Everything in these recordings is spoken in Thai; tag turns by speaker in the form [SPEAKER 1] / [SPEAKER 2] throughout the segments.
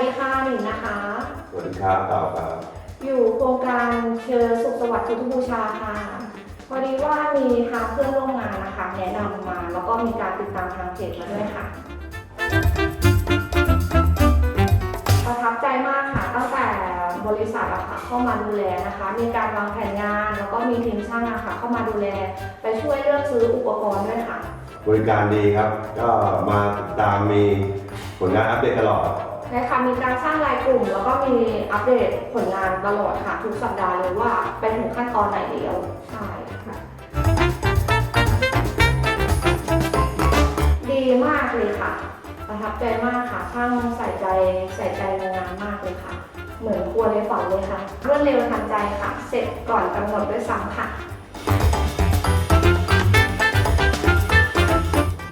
[SPEAKER 1] ดีค่ะหนิงนะคะ
[SPEAKER 2] สวัสดีครับต่อครับ
[SPEAKER 1] อยู่โครงการเชิญสุขสวัสดิ์ทุกบูชาค่ะ พอดีว่ามีทางเพื่อนร่วมงานนะคะ แนะนำมาแล้วก็มีการติดตามทางเพจมาด้วยค่ะ ประทับใจมากค่ะ ตั้งแต่บริษัทอะค่ะเข้ามาดูแลนะคะ มีการวางแผนงาน แล้วก็มีทีมช่างอะค่ะ เข้ามาดูแล ไปช่วยเลือกซื้ออุปกรณ์ด้วยค่ะ
[SPEAKER 2] บริการดีครับ ก็มาตตามมีผลงานอัปเดตตลอด
[SPEAKER 1] ใช่ค่ะมีการสร้างรายกลุ่ม แล้วก็มีอัปเดตผลงานตลอดค่ะ ทุกสัปดาห์เลยว่าไปถึงขั้นตอนไหนแล้วใช่ค่ะดีมากเลยค่ะ ประทับใจมากค่ะช่างใส่ใจใส่ใจในงานมากเลยค่ะ เหมือนครัวในฝันเลยค่ะรวดเร็วทันใจค่ะ เสร็จก่อนกำหนดด้วยซ้ำค่ะ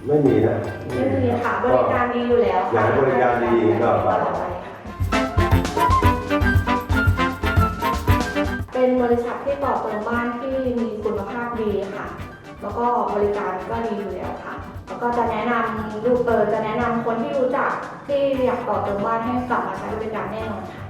[SPEAKER 2] ไม่มีนะไม่มีค่ะบริก
[SPEAKER 1] ารดีอยู่แล้วอยากค่ะให้บริการดีก็ตไปลอดไปค่ะเป็นบริษัทที่ต่อเติมบ้านที่มีคุณภาพดีค่ะ แล้วก็บริการก็ดีอยู่แล้วค่ะ แล้วก็จะแนะนำดูเปิดจะแนะนำคนที่รู้จักที่อยากต่อเติมบ้านให้กลับมาใช้บริการแน่นอนค่ะ